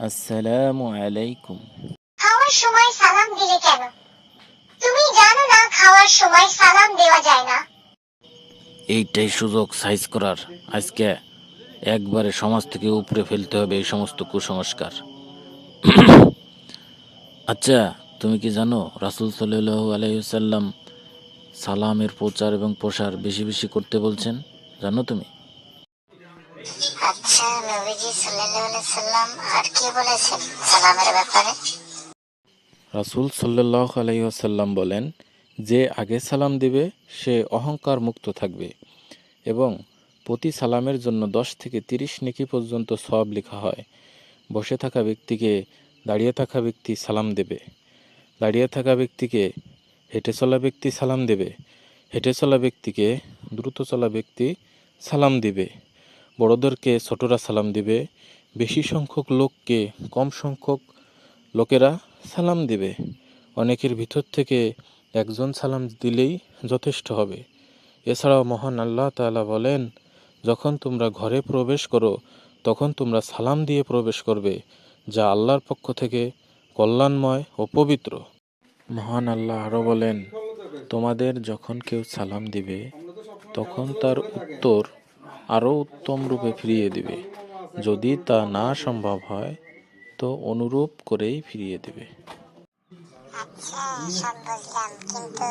আসসালামু আলাইকুম। খাওয়ার সময় সালাম দিলে কেন? তুমি জানো না খাওয়ার সময় সালাম দেওয়া যায় না। এইটাই সুযোগ সাইজ করার। আজকে একবারে সমাজ থেকে উপরে ফেলতে হবে এই সমস্ত কুসংস্কার। আচ্ছা তুমি কি জানো রাসুল সাল্লাহ আলাইসাল্লাম সালামের প্রচার এবং প্রসার বেশি বেশি করতে বলছেন? জানো তুমি? আচ্ছা সাল্লাম রাসুল সাল্লাহ আলাইসাল্লাম বলেন, যে আগে সালাম দিবে, সে অহংকার মুক্ত থাকবে। এবং প্রতি সালামের জন্য দশ থেকে তিরিশ নেকি পর্যন্ত সব লেখা হয়। বসে থাকা ব্যক্তিকে দাঁড়িয়ে থাকা ব্যক্তি সালাম দেবে। দাঁড়িয়ে থাকা ব্যক্তিকে হেঁটে চলা ব্যক্তি সালাম দেবে। হেঁটে চলা ব্যক্তিকে দ্রুত চলা ব্যক্তি সালাম দিবে। বড়দেরকে ছোটরা সালাম দিবে, বেশি সংখ্যক লোককে কম সংখ্যক লোকেরা সালাম দিবে। অনেকের ভিতর থেকে একজন সালাম দিলেই যথেষ্ট হবে। এছাড়াও মহান আল্লাহ তালা বলেন, যখন তোমরা ঘরে প্রবেশ করো, তখন তোমরা সালাম দিয়ে প্রবেশ করবে, যা আল্লাহর পক্ষ থেকে কল্যাণময় ও পবিত্র। মহান আল্লাহ আরও বলেন, তোমাদের যখন কেউ সালাম দিবে, তখন তার উত্তর আরও উত্তম রূপে ফিরিয়ে দিবে। যদি তা না সম্ভব হয় তো অনুরূপ করেই ফিরিয়ে দেবে। আচ্ছা সব বুঝলাম। কিন্তু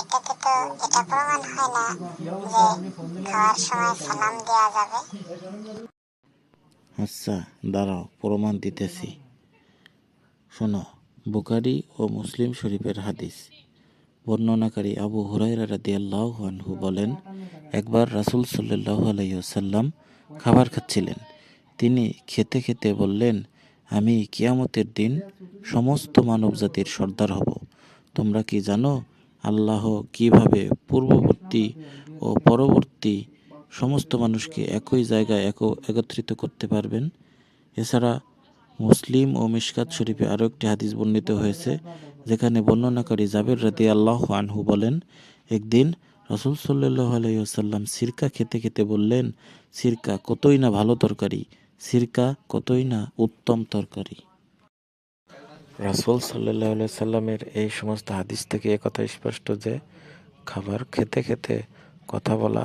এটাতে তো এটা প্রমাণ হয় না যে খাওয়ার সময় সালাম দেওয়া যাবে। আচ্ছা দাঁড়াও প্রমাণ দিতেছি। শোনো বুখারি ও মুসলিম শরীফের হাদিস। বর্ণনাকারী আবু হুরাইরা রাদিয়াল্লাহু আনহু বলেন, একবার রাসূল ওয়াসাল্লাম খাবার খাচ্ছিলেন। তিনি খেতে খেতে বললেন, আমি কিয়ামতের দিন সমস্ত মানবজাতির সর্দার হব। তোমরা কি জানো আল্লাহ কীভাবে পূর্ববর্তী ও পরবর্তী সমস্ত মানুষকে একই জায়গায় এক একত্রিত করতে পারবেন? এছাড়া মুসলিম ও মিশকাত শরীফে আরও একটি হাদিস বর্ণিত হয়েছে যেখানে বর্ণনাকারী জাবের রাদি আল্লাহ আনহু বলেন, একদিন রসুল সাল্লাহ আলাইসাল্লাম সিরকা খেতে খেতে বললেন, সিরকা কতই না ভালো তরকারি, সিরকা কতই না উত্তম তরকারি। রাসুল সাল্লাহ সাল্লামের এই সমস্ত হাদিস থেকে একথা স্পষ্ট যে খাবার খেতে খেতে কথা বলা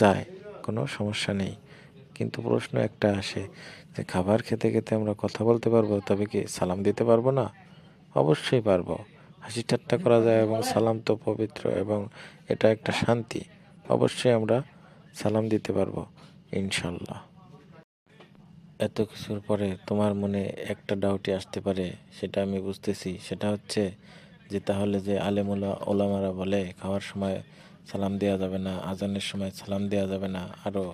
যায়, কোনো সমস্যা নেই। কিন্তু প্রশ্ন একটা আসে যে, খাবার খেতে খেতে আমরা কথা বলতে পারব, তবে কি সালাম দিতে পারব না? অবশ্যই পারব। হাসি ঠাট্টা করা যায় এবং সালাম তো পবিত্র এবং এটা একটা শান্তি। অবশ্যই আমরা সালাম দিতে পারব ইনশাল্লাহ এত কিছুর পরে তোমার মনে একটা ডাউটই আসতে পারে, সেটা আমি বুঝতেছি। সেটা হচ্ছে যে তাহলে যে আলেমুলা ওলামারা বলে, খাওয়ার সময় সালাম দেওয়া যাবে না, আজানের সময় সালাম দেওয়া যাবে না আরও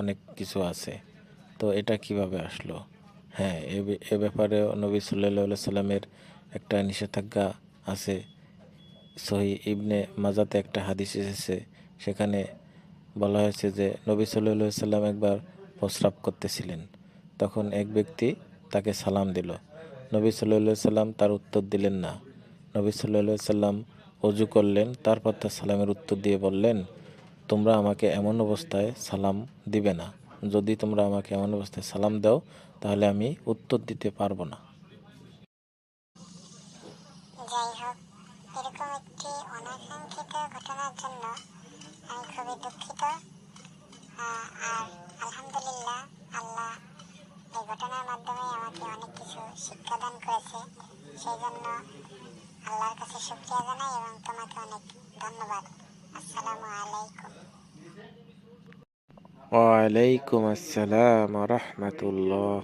অনেক কিছু আছে। তো এটা কীভাবে আসলো? হ্যাঁ এ ব্যাপারে নবী সাল্লাহ সাল্লামের একটা নিষেধাজ্ঞা আছে। সহি ইবনে মাজাতে একটা হাদিস এসেছে, সেখানে বলা হয়েছে যে, নবী সাল্লাহ সাল্লাম একবার প্রস্রাব করতেছিলেন। তখন এক ব্যক্তি তাকে সালাম দিল। নবী সাল্লাহ সাল্লাম তার উত্তর দিলেন না। নবী সাল্লাহ সাল্লাম অজু করলেন, তারপর তার সালামের উত্তর দিয়ে বললেন, তোমরা আমাকে এমন অবস্থায় সালাম দিবে না। যদি তোমরা আমাকে এমন অবস্থায় সালাম দাও, তাহলে আমি উত্তর দিতে পারব না। অনাকাঙ্ক্ষিত ঘটনার জন্য আমি খুবই দুঃখিত। আর আলহামদুলিল্লাহ আল্লাহ এই ঘটনার মাধ্যমে আমাকে অনেক কিছু শিক্ষাদান করেছে। সেই জন্য আল্লাহর কাছে শুক্রিয়া জানাই এবং তোমাকে অনেক ধন্যবাদ। আসসালামু আলাইকুম। ওয়ালাইকুম আসসালাম রহমতুল্লাহ।